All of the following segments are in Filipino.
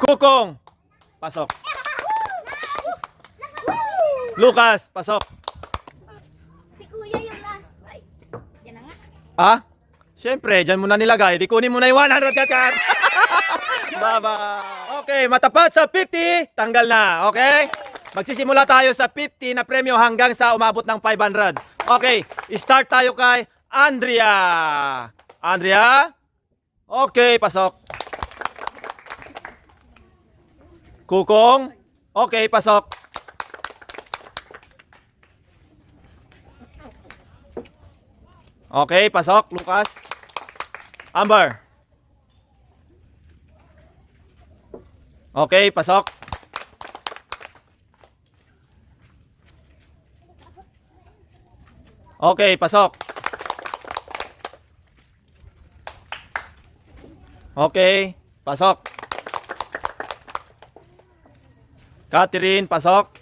Kukong. Pasok. Lucas, pasok. Si Kuya yung last. Ay, yan na nga. Ah? Siyempre, dyan mo na nilagay. Di kunin mo na yung 100 kakat. Baba. Okay, matapat sa 50. Tanggal na. Okay? Magsisimula tayo sa 50 na premyo hanggang sa umabot ng 500. Okay, start tayo kay Andrea. Andrea? Okay, pasok. Kukong? Okay, pasok. Okay, pasok, Lucas. Amber. Okay, pasok. Okay, pasok. Okay, pasok. Catherine, pasok.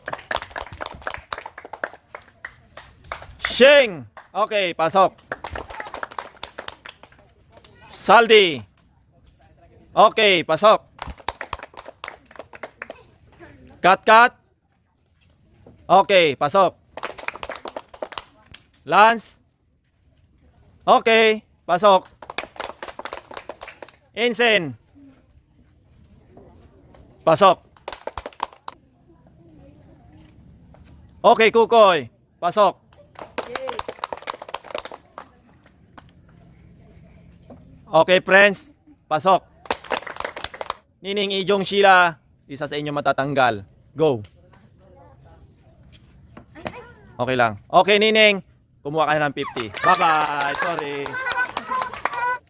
Shing. Okay, pasok. Saldi. Okay, pasok. Cut, cut. Okay, pasok. Lance. Okay, pasok. Insen. Pasok. Okay, Kukoy. Pasok. Okay, friends. Pasok. Nining Ijong Sheila, isa sa inyo matatanggal. Go. Okay lang. Okay, Nining. Kumuha ka na ng 50. Bye-bye. Sorry.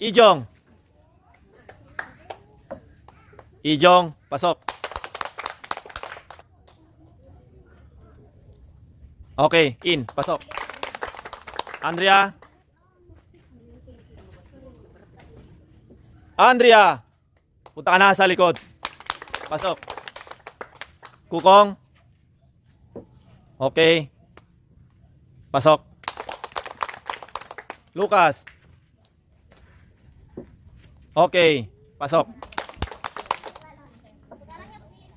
Ijong. Ijong, pasok. Okay, in. Pasok. Andrea. Andrea. Punta ka na sa likod. Pasok. Kukong. Okay. Pasok. Lucas. Okay. Pasok.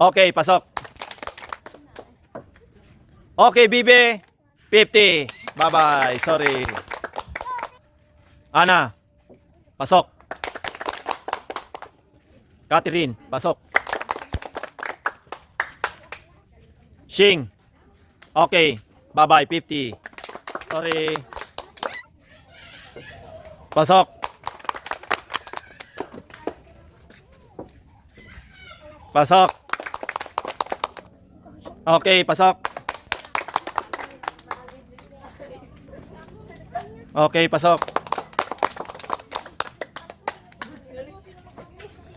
Okay, pasok. Okay, Bibe. 50. Bye-bye. Sorry. Ana. Pasok. Catherine, pasok. Shing. Okay. Bye-bye, 50. Sorry. Pasok. Pasok. Okay, pasok. Okay, pasok.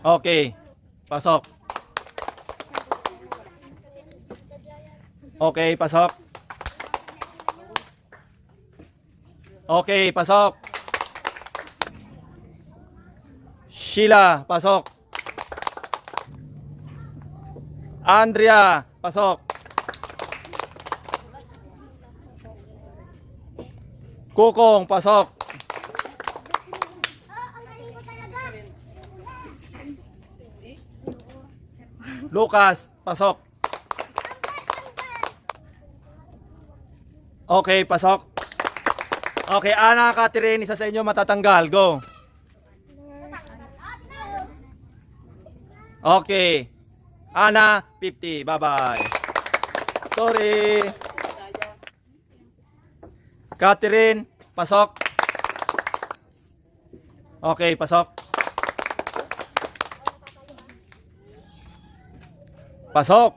Okay, pasok. Okay, pasok. Okay, pasok. Sheila, pasok. Andrea, pasok. Kukong, pasok. Lucas, pasok. Okay, pasok. Okay, Ana, Catherine, isa sa inyo matatanggal. Go. Okay. Ana, 50. Bye-bye. Sorry. Catherine, pasok. Okay, pasok. Pasok.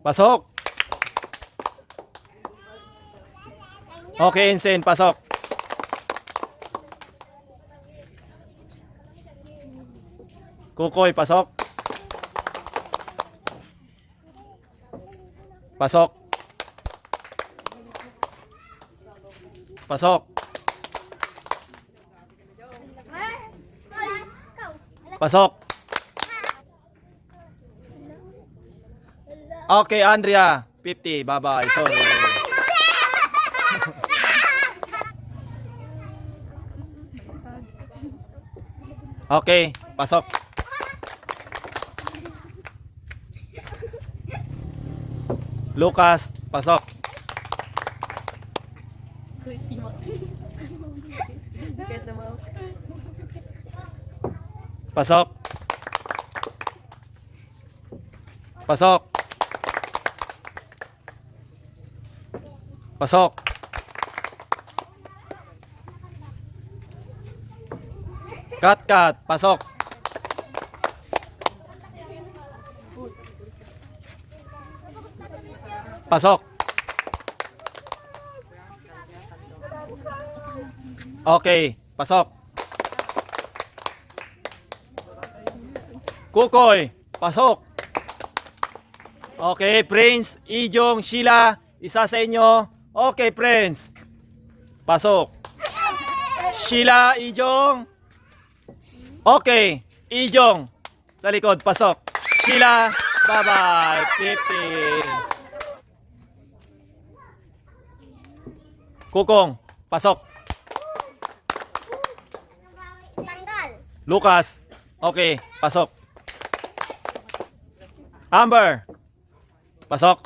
Pasok. Okay, Insen, pasok. Kukoy, pasok. Pasok. Pasok. Pasok. Okay, Andrea. 50. Bye-bye. Sorry. Okay, pasok. Lucas, pasok. Pasok. Pasok. Pasok. Cut, cut. Pasok. Pasok. Okay, pasok. Kukoy, pasok. Okay, Prince, Ijong, Sheila, isa sa inyo. Okay, Prince. Pasok. Sheila, Ijong. Okay, Ijong. Sa likod, pasok. Sheila, bye-bye. 50. Kukong, pasok. Tanggal. Lucas, okay, pasok. Amber, pasok.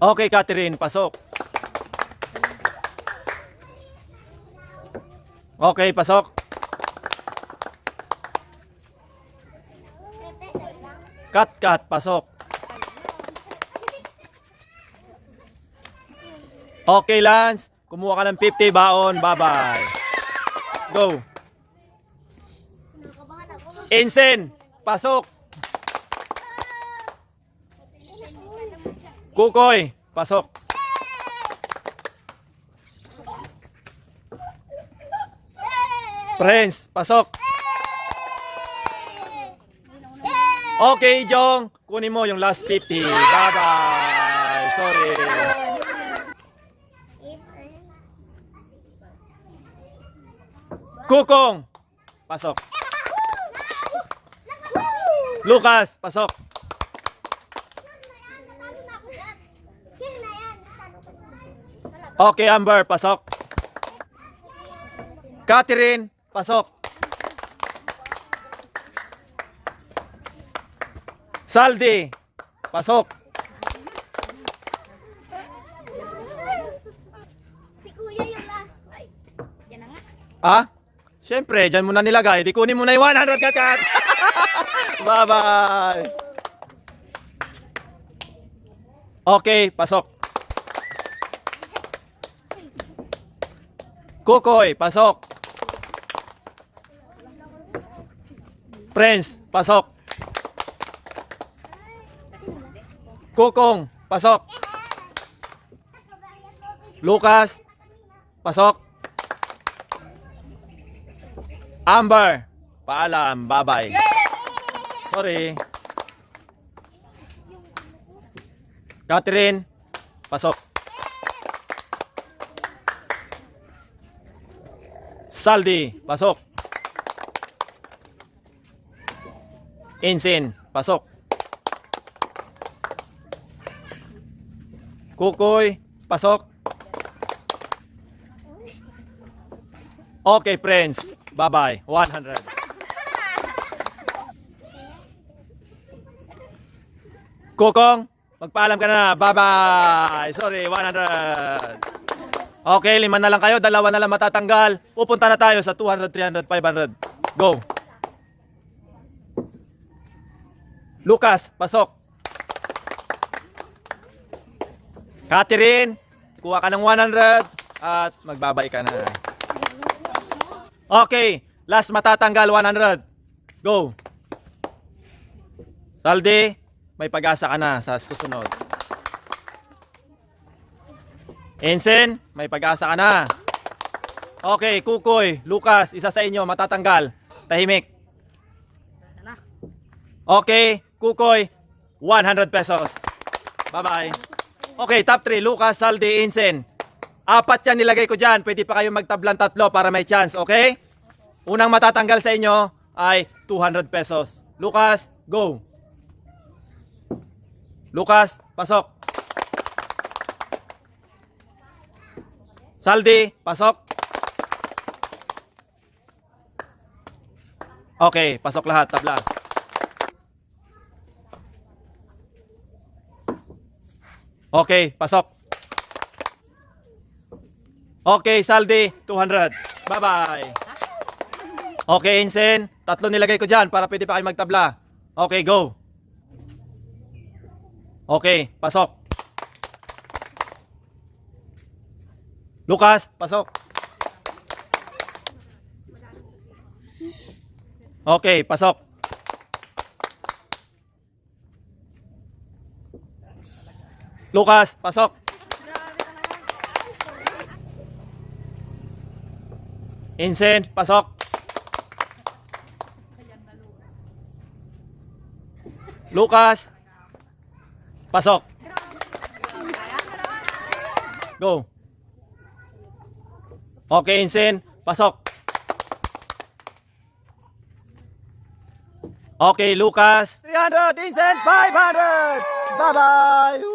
Okay, Catherine, pasok. Okay, pasok. Cut, cut, pasok. Okay, Lance. Kumuha ka ng 50 baon. Bye-bye. Go. Insen, pasok. Kukoy, pasok. Prince, pasok. Okay, Jong. Kunin mo yung last 50. Bye-bye. Sorry. Kukong, pasok. Lucas, pasok. Okay, Amber, pasok. Catherine, pasok. Saldi, pasok. Si kuya yung last. Ay, yan na nga. Ah? Siyempre, dyan mo na nilagay. Di kunin mo na yung 100 kat kat. Bye-bye. Okay, pasok. Kukoy, pasok. Prince, pasok. Kukong, pasok. Lucas, pasok. Amber, paalam, bye-bye. Sorry. Catherine, pasok. Saldi, pasok. Insin, pasok. Kukoy, pasok. Okay, friends. Bye-bye. 100. Kukong, magpaalam ka na. Bye-bye. Sorry, 100. Okay, lima na lang kayo. Dalawa na lang matatanggal. Pupunta na tayo sa 200, 300, 500. Go. Lucas, pasok. Catherine, kuha ka ng 100 at magbabay ka na. Okay, last matatanggal 100. Go. Saldi, may pag-asa ka na sa susunod. Ensen, may pag-asa ka na. Okay, Kukoy, Lucas, isa sa inyo matatanggal. Tahimik. Okay, Kukoy, 100 pesos. Bye-bye. Okay, top 3, Lucas, Saldi, Insen. Apat yan nilagay ko dyan. Pwede pa kayo magtablan tatlo para may chance, okay? Unang matatanggal sa inyo ay 200 pesos. Lucas, go. Lucas, pasok. Saldi, pasok. Okay, pasok lahat, tabla. Okay, pasok. Okay, saldi, 200. Bye-bye. Okay, Insen, tatlo nilagay ko dyan para pwede pa kayo magtabla. Okay, go. Okay, pasok. Lucas, pasok. Okay, pasok. Lucas, pasok. Vincent, pasok. Lucas, pasok. Go. Okay, Vincent, pasok. Okay, Lucas. 300, Vincent, 500. Bye-bye.